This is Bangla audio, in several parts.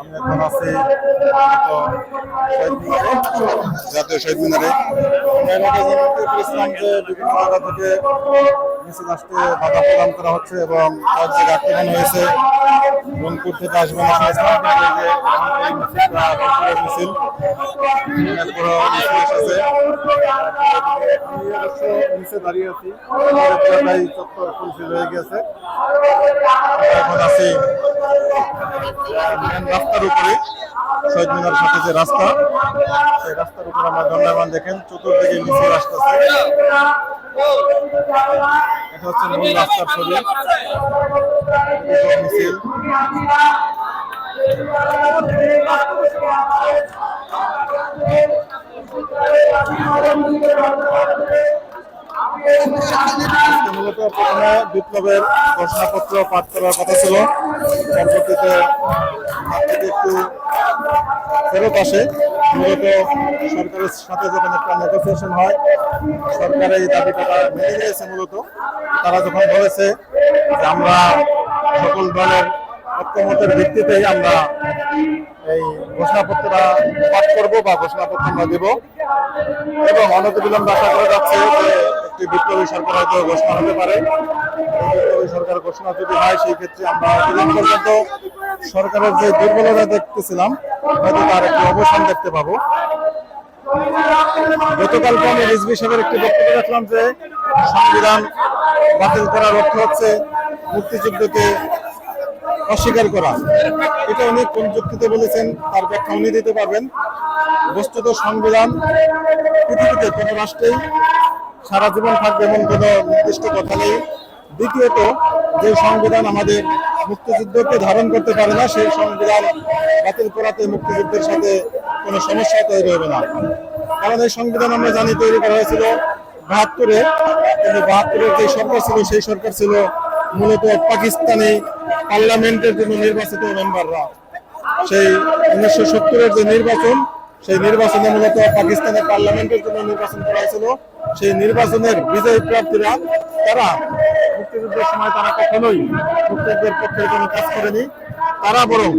আমি এখন আছি শহীদ মিনারে আমরা যে বিভিন্ন জায়গা থেকে মিছিল আসতে বাধা প্রদান করা হচ্ছে এবং কয়েক জায়গায় আক্রমণ হয়েছে রংপুর থেকে মিছিল দাঁড়িয়ে আছি। চত্বর গেছে। এখন রাস্তার উপরে, শহীদ মিনার সাথে যে রাস্তা, সেই রাস্তার উপর আমরা দণ্ডায়মান দেখেন, চতুর্দিকে মিছিল আসতেছে এটা হচ্ছে মূল রাস্তার ছবি। মিছিল প্রথমে বিপ্লবের ঘোষণাপত্র পাঠ করার কথা ছিল। পরবর্তীতে একটু ফেরত আসে। মূলত সরকারের সাথে যখন একটা নেগোসিয়েশন হয়, সরকার এই দাবিটা মেনে নিয়েছে মূলত। তারা যখন বলেছে যে আমরা সকল দলের ঐক্যমতের ভিত্তিতেই আমরা এই ঘোষণাপত্রটা পাঠ করব বা ঘোষণাপত্র আমরা দেব। এবং অনতিবিলম্ব আশা করা যাচ্ছে যে একটি বিপ্লবী সরকার হয়তো ঘোষণা হতে পারে। বিপ্লবী সরকার ঘোষণা যদি হয়, সেই ক্ষেত্রে আমরা এতদিন পর্যন্ত সরকারের যে দুর্বলতা দেখতেছিলাম, হয়তো তার একটি অবসান দেখতে পাবো। গতকালকে আমি রিজভি সাহেবের একটি বক্তব্য দেখলাম যে, সংবিধান বাতিল করার অর্থ হচ্ছে মুক্তিযুদ্ধকে অস্বীকার করা। এটা উনি কোন যুক্তিতে বলেছেন, তার ব্যাখ্যা উনি দিতে পারবেন। বস্তুত সংবিধান পৃথিবীতে কোনো রাষ্ট্রেই সারা জীবন থাকবে এমন কোনো নির্দিষ্ট কথা নেই। দ্বিতীয়ত, যে সংবিধান আমাদের মুক্তিযুদ্ধকে ধারণ করতে পারে না, সেই সংবিধান বাতিল করাতে মুক্তিযুদ্ধের সাথে কোনো সমস্যা তৈরি হবে না। কারণ এই সংবিধান আমরা জানি তৈরি করা হয়েছিল বাহাত্তরে। কিন্তু বাহাত্তরের যে সরকার ছিল, সেই সরকার ছিল মূলত পাকিস্তানি পার্লামেন্টের জন্য নির্বাচিত মেম্বাররা। সেই উনিশশো সত্তরের যে নির্বাচন সেই নির্বাচনে মূলত পাকিস্তানের পার্লামেন্টের জন্য নির্বাচন করা হয়েছিল। সেই নির্বাচনের বিজয়ী প্রার্থীরা, তারা মুক্তিযুদ্ধের সময় তারা কখনোই মুক্তিযুদ্ধের পক্ষে কোনো কাজ করেনি। তারা বরং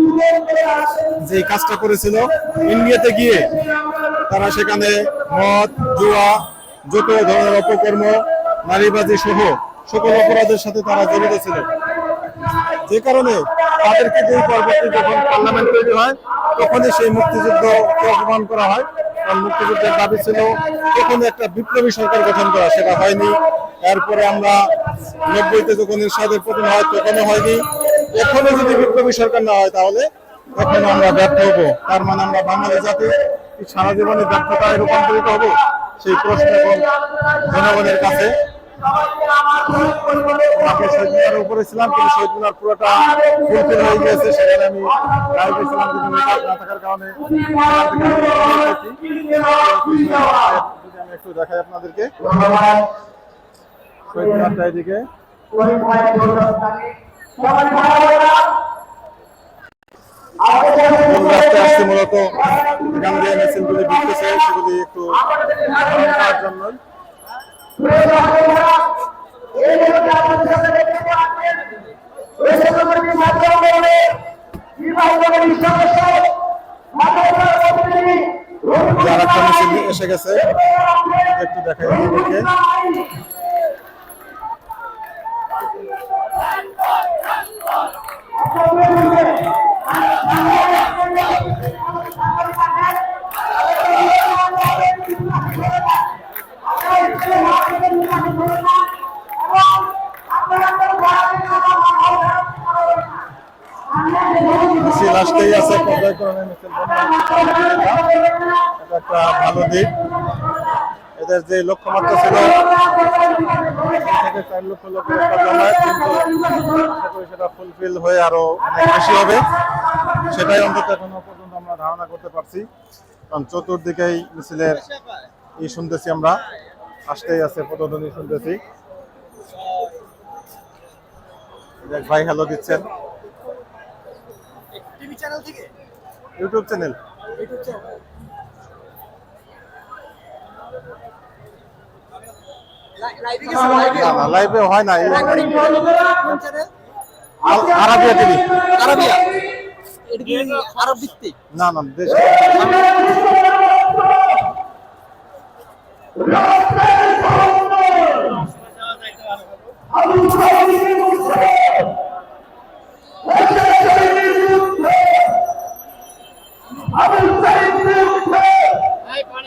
যে কাজটা করেছিল, ইন্ডিয়াতে গিয়ে তারা সেখানে মদ, জুয়া, যত ধরনের অপকর্ম নারীবাজি সহ সকল অপরাধের সাথে তারা জড়িত ছিল। যে কারণে তাদেরকে দুই পরবর্তী যখন পার্লামেন্ট তৈরি হয় তখনই সেই মুক্তিযুদ্ধকে অপমান করা হয়। কারণ মুক্তিযুদ্ধের দাবি ছিল তখন একটা বিপ্লবী সরকার গঠন করা, সেটা হয়নি। এরপরে আমরা নব্বইতে যখন ইরশাদের পতন হয়, তখনও হয়নি। এখনও যদি বিপ্লবী সরকার না হয় তাহলে এখন আমরা ব্যর্থ হব। তার মানে আমরা বাঙালি জাতি সারা জীবনে ব্যর্থতায় রূপান্তরিত হব? সেই প্রশ্ন এখন জনগণের কাছে উপরে ছিলাম পুরোটা সেখানে আমি থাকার কারণে। আমি একটু দেখাই আপনাদেরকে। মূলত এখান দিয়ে ঢুকতেছে সেগুলি একটু ধারণ এসে গেছে। একটু দেখাই আপনাদেরকে। মিছিল আসতেই আছে পর্যায়ক্রমে মিছিল বন্ধ। হচ্ছে না। এটা একটা ভালো দিক। এদের যে লক্ষ্যমাত্রা ছিল থেকে চার লক্ষ কিন্তু সেটা ফুলফিল হয়ে আরও অনেক বেশি হবে। সেটাই অন্তত এখনও পর্যন্ত আমরা ধারণা করতে পারছি। কারণ চতুর্দিকেই মিছিলের ই শুনতেছি আমরা। আসতেই আছে শুনতেছি। দেখ ভাই হ্যালো দিচ্ছেন। টিভি চ্যানেল থেকে? YouTube channel. ইউটিউব লাইভে হয় না আরবিয়া টিভি। আরবিয়া। আরব ভিত্তিক। না না